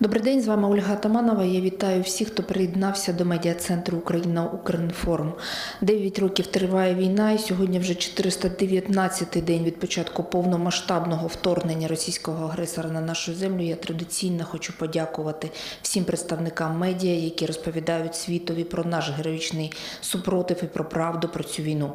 Добрий день, з вами Ольга Атаманова. Я вітаю всіх, хто приєднався до медіа-центру Україна Укрінформ. Дев'ять років триває війна, і сьогодні вже 419-й день від початку повномасштабного вторгнення російського агресора на нашу землю. Я традиційно хочу подякувати всім представникам медіа, які розповідають світові про наш героїчний супротив і про правду про цю війну.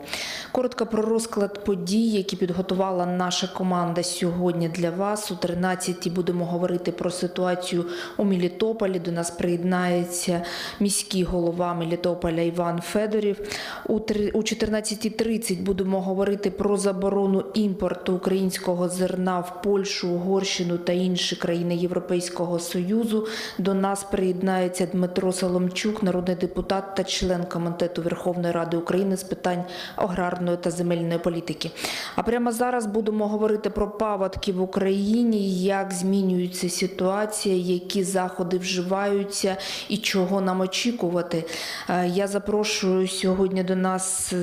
Коротко про розклад подій, які підготувала наша команда сьогодні для вас. У 13-й будемо говорити про ситуацію у Мелітополі. До нас приєднається міський голова Мелітополя Іван Федорів. У 14.30 будемо говорити про заборону імпорту українського зерна в Польщу, Угорщину та інші країни Європейського Союзу. До нас приєднається Дмитро Соломчук, народний депутат та член комітету Верховної Ради України з питань аграрної та земельної політики. А прямо зараз будемо говорити про паводки в Україні, як змінюється ситуація, які заходи вживаються і чого нам очікувати. Е, Я запрошую сьогодні до нас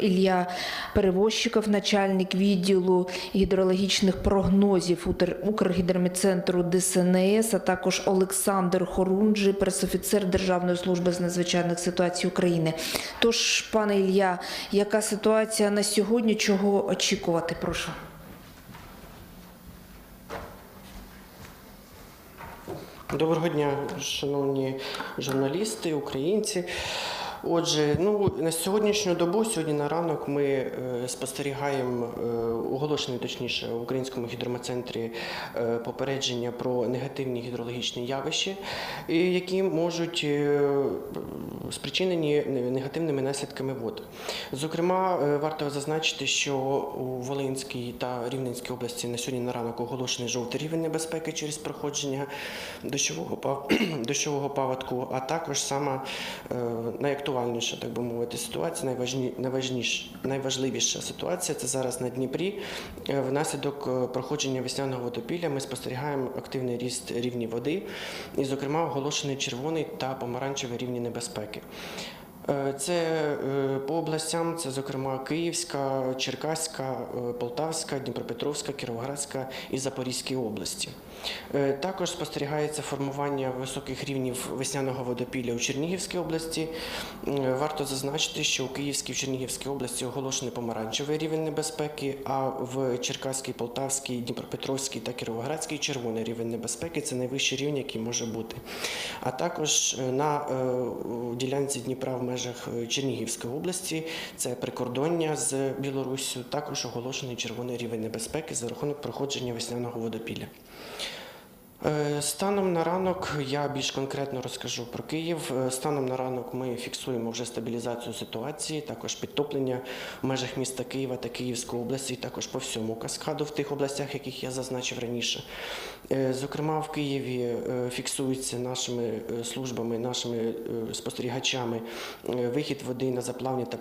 Ілля Перевозчиков, начальник відділу гідрологічних прогнозів Укр- ДСНС, а також Олександр Хорунжий, пресофіцер Державної служби з надзвичайних ситуацій України. Тож, пане Ілля, яка ситуація на сьогодні? Чого очікувати? Прошу. Доброго дня, шановні журналісти, українці. Отже, ну на сьогоднішню добу, сьогодні на ранок, ми е, спостерігаємо е, оголошене точніше в українському гідрометцентрі е, попередження про негативні гідрологічні явища, які можуть спричинені негативними наслідками вод. Зокрема, варто зазначити, що у Волинській та Рівненській області на сьогодні на ранок оголошений жовтий рівень небезпеки через проходження дощового дощового паводку, а також сама е, найактуальніша, так би мовити, ситуація, найважні... найважніш... найважливіша ситуація це зараз на Дніпрі. Е, Внаслідок е, проходження весняного водопілля ми спостерігаємо активний ріст рівні води, і, зокрема, оголошений червоний та помаранчевий рівні небезпеки. Е, Це по областям, це зокрема Київська, Черкаська, Полтавська, Дніпропетровська, Кіровоградська і Запорізькі області. Е, Також спостерігається формування високих рівнів весняного водопілля у Чернігівській області. Е, Варто зазначити, що у Київській в Чернігівській області оголошений помаранчевий рівень небезпеки, а в Черкаській, Полтавській, Дніпропетровській та Кіровоградській червоний рівень небезпеки це найвищий рівень, який може бути. А також е, на ділянці Дніпра в межах Чернігівської області це прикордоння з Білоруссю, також оголошений червоний рівень небезпеки за рахунок проходження весняного водопілля. Е, Станом на ранок я більш конкретно розкажу про Київ. Е, Станом на ранок ми фіксуємо вже стабілізацію ситуації, також підтоплення в межах міста Києва та Київської області, і також по всьому каскаду в тих областях, яких я зазначив раніше. Е, Зокрема, в Києві фіксується нашими службами, нашими спостерігачами вихід води на заплавні та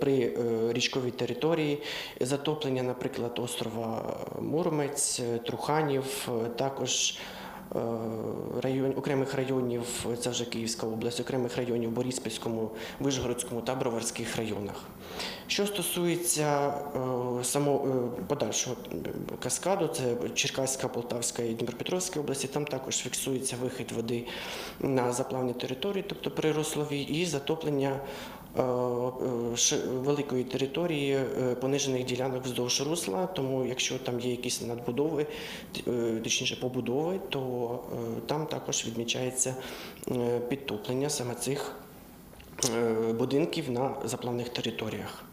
при, річковій території, затоплення, наприклад, острова Муромець, Труханів, також район, окремих районів, це вже Київська область, окремих районів Бориспільському, Вишгородському та Броварських районах. Що стосується е, само е, подальшого е, каскаду, це Черкаська, Полтавська і Дніпропетровська області, там також фіксується вихід води на заплавні території, тобто прирослові, і затоплення е, е, великої території е, понижених ділянок вздовж русла. Тому, якщо там є якісь надбудови, е, точніше побудови, то е, там також відмічається е, підтоплення саме цих е, будинків на заплавних територіях.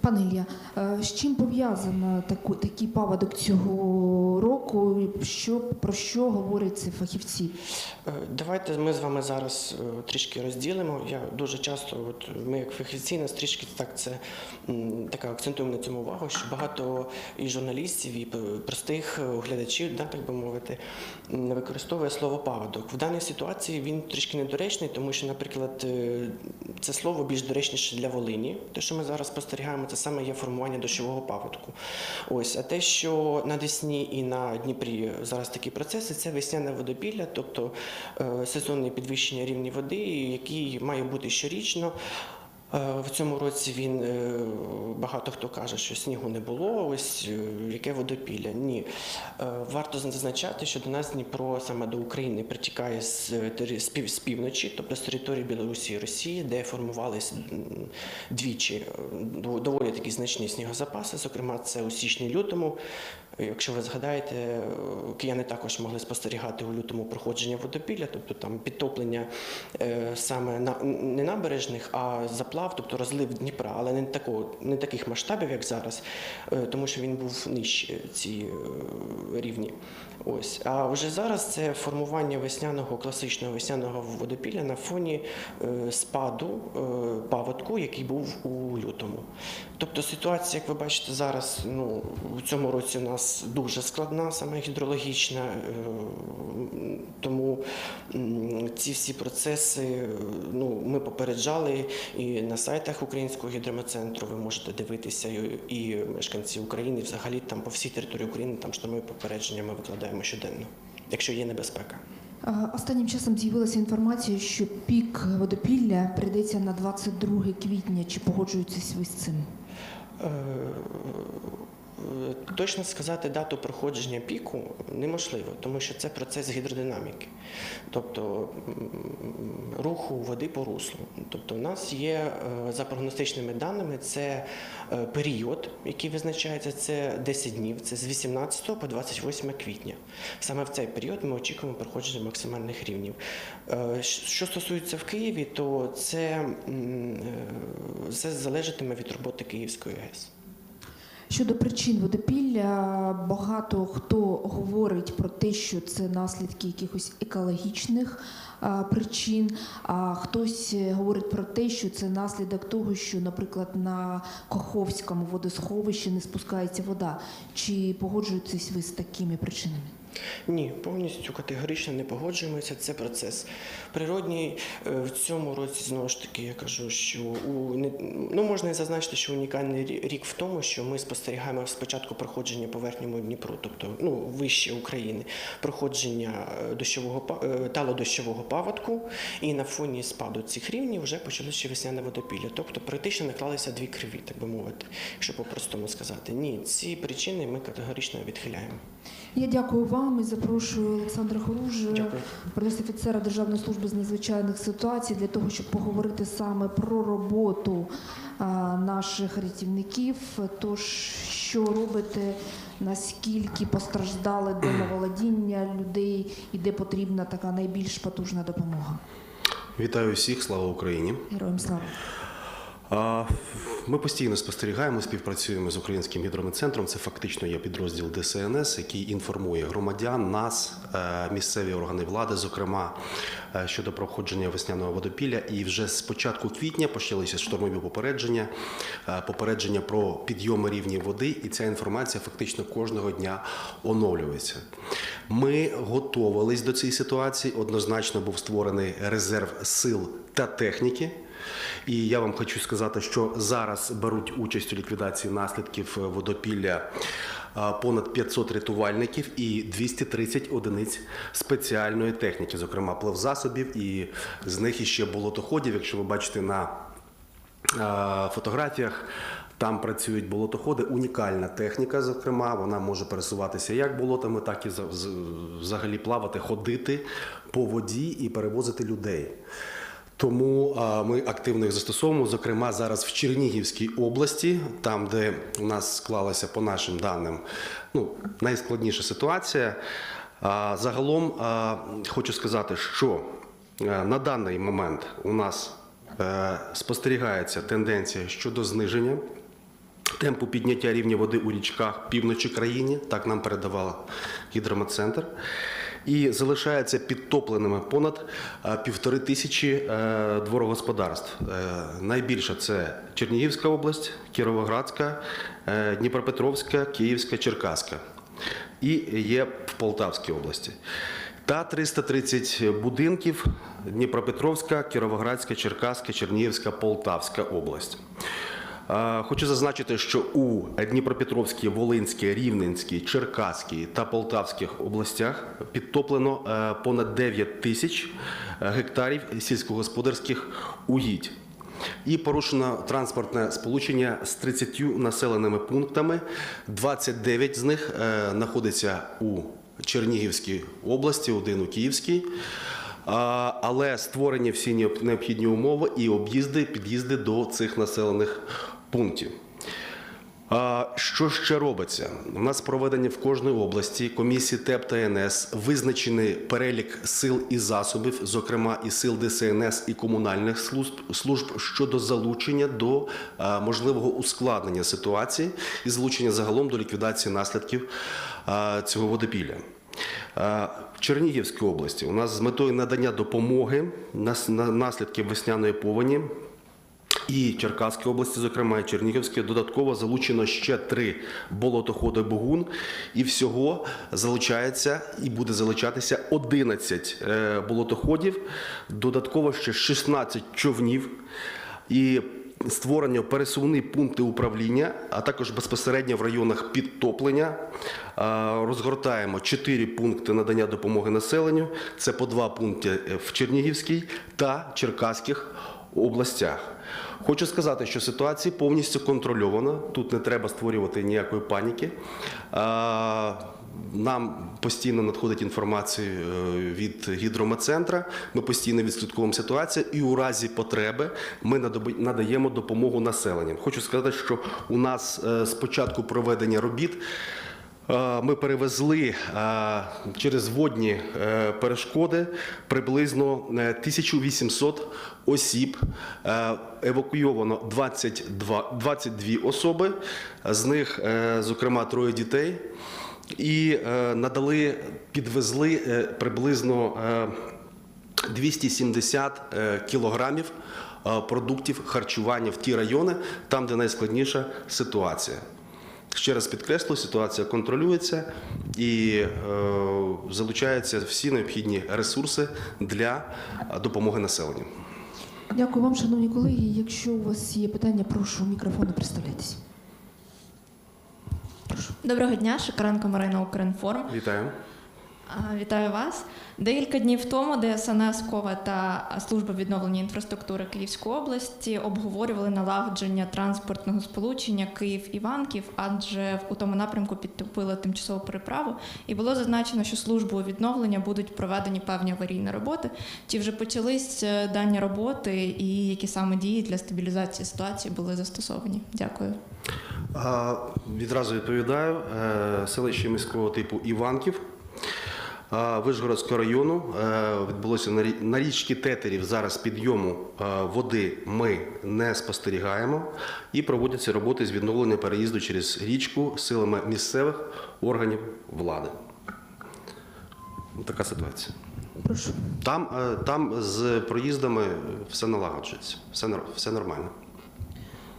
Пане Ілля, е, з чим пов'язано такий паводок цього року? Що, про що говорять ці фахівці? Е, Давайте ми з вами зараз е, трішки розділимо. Я дуже часто, от ми як фахівці, нас трішки так це така акцентуємо на цьому увагу, що багато і журналістів, і простих е, глядачів, да, так би мовити, використовує слово паводок. В даній ситуації він трішки недоречний, тому що, наприклад, е, це слово більш доречніше для Волині. Те, що ми зараз спостерігаємо, це саме є формування дощового паводку. Ось, а те, що на Десні і на Дніпрі зараз такі процеси, це весняне водопілля, тобто е, сезонне підвищення рівня води, який має бути щорічно. Е, В цьому році він е, багато хто каже, що снігу не було. Ось е, яке водопілля. Ні, Е, варто зазначати, що до нас Дніпро саме до України притікає з, е, пів, з півночі, тобто з території Білорусі і Росії, де формувались двічі е, доволі такі значні снігозапаси. Зокрема, це у січні-лютому. Е, Якщо ви згадаєте, е, кияни також могли спостерігати у лютому проходження водопілля, тобто там підтоплення е, саме на не набережних, а заплав, тобто розлив Дніпра, але не такого, не таких масштабів, як зараз, е, тому що він був нижче ці е, рівні. Ось. А вже зараз це формування весняного класичного весняного водопілля на фоні е, спаду е, паводку, який був у лютому. Тобто ситуація, як ви бачите, зараз ну, у цьому році у нас дуже складна, саме гідрологічна, е, тому ці всі процеси ну, ми попереджали і на сайтах Українського гідрометцентру ви можете дивитися, і, мешканці України, взагалі там по всій території України там штурмові попередження ми викладаємо щоденно, якщо є небезпека. Останнім часом з'явилася інформація, що пік водопілля прийдеться на 22 квітня. Чи погоджуєтесь ви з цим? Е, Точно сказати дату проходження піку неможливо, тому що це процес гідродинаміки, тобто руху води по руслу. Тобто, у нас є е, за прогностичними даними це е, період, який визначається, це 10 днів, це з 18 по 28 квітня. Саме в цей період ми очікуємо проходження максимальних рівнів. Що стосується в Києві, то це, це залежатиме від роботи Київської ГЕС. Щодо причин водопілля, багато хто говорить про те, що це наслідки якихось екологічних причин, а хтось говорить про те, що це наслідок того, що, наприклад, на Каховському водосховищі не спускається вода. Чи погоджуєтесь ви з такими причинами? Ні, повністю категорично не погоджуємося. Це процес природній. Е, В цьому році знову ж таки я кажу, що у ну можна і зазначити, що унікальний рі- рік в тому, що ми спостерігаємо спочатку проходження по верхньому Дніпру, тобто ну вище України, проходження е, дощового е, талодощового паводку, і на фоні спаду цих рівнів вже почалося весняне водопілля. Тобто практично наклалися дві криві, так би мовити, якщо по-простому сказати. Ні, ці причини ми категорично відхиляємо. Я дякую вам і запрошую Олександра Хоружа, прес-офіцера Державної служби з надзвичайних ситуацій, для того, щоб поговорити саме про роботу наших рятівників. Тож, що робите, наскільки постраждали домоволодіння людей і де потрібна така найбільш потужна допомога? Вітаю всіх, слава Україні. Героям слава! Ми постійно спостерігаємо, співпрацюємо з українським гідрометцентром. Це фактично є підрозділ ДСНС, який інформує громадян, нас, е, місцеві органи влади, зокрема е, щодо проходження весняного водопілля. І вже з початку квітня почалися штормові попередження, е, попередження про підйоми рівнів води, і ця інформація фактично кожного дня оновлюється. Ми готувались до цієї ситуації. Однозначно був створений резерв сил та техніки. І я вам хочу сказати, що зараз беруть участь у ліквідації наслідків е, водопілля понад 500 рятувальників і 230 одиниць спеціальної техніки, зокрема плавзасобів, і з них іще болотоходів. Якщо ви бачите на фотографіях. Там працюють болотоходи, унікальна техніка, зокрема, вона може пересуватися як болотами, так і взагалі плавати, ходити по воді і перевозити людей. Тому ми активно їх застосовуємо. Зокрема, зараз в Чернігівській області, там, де у нас склалася по нашим даним ну, найскладніша ситуація. А, загалом хочу сказати, що е, на даний момент у нас е, спостерігається тенденція щодо зниження темпу підняття рівня води у річках півночі країни, так нам передавав гідрометцентр. І залишається підтопленими понад е, півтори тисячі е, дворогосподарств. Е, Найбільше це Чернігівська область, Кіровоградська, Дніпропетровська, Київська, Черкаська. І є в Полтавській області. Та 330 будинків Дніпропетровська, Кіровоградська, Черкаська, Чернігівська, Полтавська область. Хочу зазначити, що у Дніпропетровській, Волинській, Рівненській, Черкаській та Полтавських областях підтоплено е, понад 9 тисяч гектарів сільськогосподарських угідь. І порушено транспортне сполучення з 30 населеними пунктами. 29 з них е, знаходиться у Чернігівській області, один у Київській. Але створені всі необхідні умови і об'їзди, під'їзди до цих населених пунктів. Що ще робиться? У нас проведені в кожній області комісії ТЕП та НС, визначений перелік сил і засобів, зокрема і сил ДСНС і комунальних служб, служб щодо залучення до можливого ускладнення ситуації і залучення загалом до ліквідації наслідків цього водопілля. В Чернігівській області у нас з метою надання допомоги на наслідки весняної повені і Черкаській області, зокрема і Чернігівській, додатково залучено ще три болотоходи Бугун, і всього залучається і буде залучатися 11 е, болотоходів, додатково ще 16 човнів. І створення пересувні пункти управління, а також безпосередньо в районах підтоплення. Е, Розгортаємо 4 пункти надання допомоги населенню. Це по два пункти в Чернігівській та Черкаських областях. Хочу сказати, що ситуація повністю контрольована. Тут не треба створювати ніякої паніки. Нам постійно надходить інформація е, від гідрометцентра. Ми постійно відслідковуємо ситуацію, і у разі потреби ми надаємо допомогу населенню. Хочу сказати, що у нас е, з початку проведення робіт. Е, Ми перевезли е, через водні е, перешкоди приблизно е, 1800 осіб. Евакуйовано 22, 22 особи, з них, зокрема, троє дітей. І надали, підвезли приблизно е, 270 е, кілограмів продуктів харчування в ті райони, там, де найскладніша ситуація. Ще раз підкреслю, ситуація контролюється і е, залучаються всі необхідні ресурси для е, допомоги населенню. Дякую вам, шановні колеги. Якщо у вас є питання, прошу мікрофону представляйтесь. Доброго дня, Шикаренко Марина Укрінформ. Вітаю. Вітаю вас. Декілька днів тому ДСНС Кова та служба відновлення інфраструктури Київської області обговорювали налагодження транспортного сполучення Київ-Іванків, адже у тому напрямку підтопили тимчасову переправу. І було зазначено, що службою відновлення будуть проведені певні аварійні роботи. Чи вже почались е, дані роботи, і які саме дії для стабілізації ситуації були застосовані? Дякую. Відразу відповідаю. Е, Селище міського типу Іванків. Вишгородського району е, відбулося на рі- на річці Тетерів. Зараз підйому е, води ми не спостерігаємо і проводяться роботи з відновлення переїзду через річку силами місцевих органів влади. Така ситуація. Прошу. Там, е, там з проїздами все налагоджується, все, все нормально.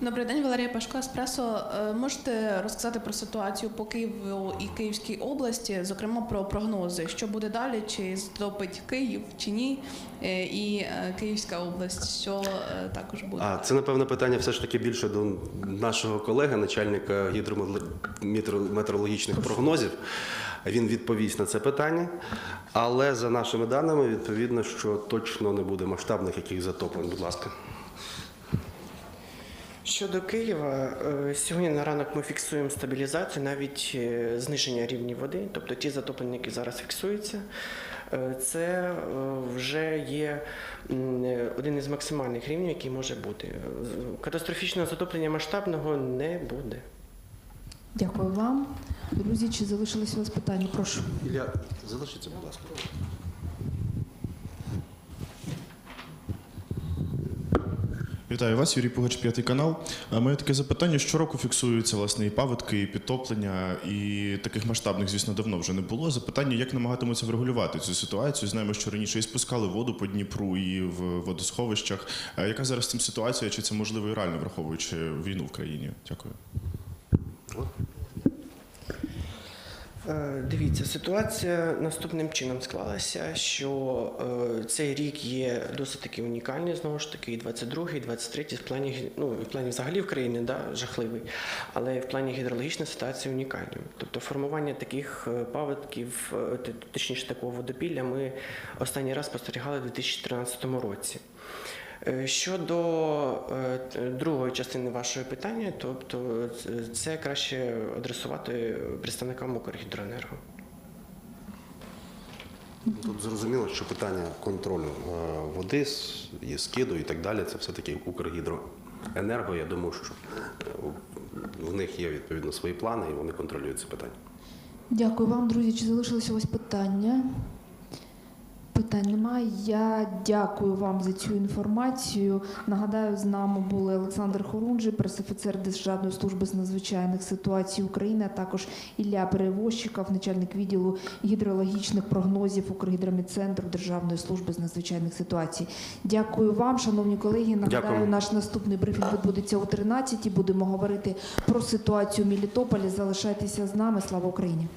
Добрий день, Валерія Пашко, Еспресо. Е, Можете розказати про ситуацію по Києву і Київській області, зокрема про прогнози, що буде далі, чи здобить Київ чи ні, Е, і е, Київська область, що також буде. А це напевно питання все ж таки більше до нашого колеги, начальника гідрометеорологічних прогнозів. Він відповість на це питання. Але за нашими даними, відповідно, що точно не буде масштабних яких затоплень. Будь ласка. Щодо Києва, е, сьогодні на ранок ми фіксуємо стабілізацію, навіть е, зниження рівня води, тобто ті затоплення, які зараз фіксуються, е, це вже є один із максимальних рівнів, який може бути. Катастрофічного затоплення масштабного не буде. Дякую вам. Друзі, чи залишились у вас питання? Прошу. Ілля, залишіться, будь ласка. Вітаю вас, Юрій Пугач, п'ятий канал. Моє таке запитання: щороку фіксуються власне і паводки, і підтоплення, і таких масштабних, звісно, давно вже не було. Запитання, як намагатимуться врегулювати цю ситуацію. Знаємо, що раніше і спускали воду по Дніпру, і в водосховищах. Яка зараз цим ситуація? Чи це можливо і реально враховуючи війну в країні? Дякую. Е, Дивіться, ситуація наступним чином склалася, що е, цей рік є досить таки унікальний, знову ж таки, і 22-й, і 23-й в плані, ну, в плані взагалі в країні, да, жахливий, але в плані гідрологічної ситуації унікальною. Тобто формування таких е, паводків, точніше такого водопілля, ми останній раз спостерігали у 2013 році. Е, Щодо е, другої частини вашого питання, тобто це- краще адресувати представникам Укргідроенерго. Тут зрозуміло, що питання контролю е, води, і скиду і так далі, це все-таки Укргідроенерго. Я думаю, що в них є відповідно свої плани і вони контролюють це питання. Дякую вам, друзі. Чи залишилося у вас питання? Питань немає. Я дякую вам за цю інформацію. Нагадаю, з нами були Олександр Хорунжий, пресофіцер Державної служби з надзвичайних ситуацій України, а також Ілля Перевозчиков, начальник відділу гідрологічних прогнозів Укргідромедцентру Державної служби з надзвичайних ситуацій. Дякую вам, шановні колеги. Нагадаю, Дякую. наш наступний брифінг відбудеться о 13 Будемо говорити про ситуацію в Мелітополі. Залишайтеся з нами. Слава Україні!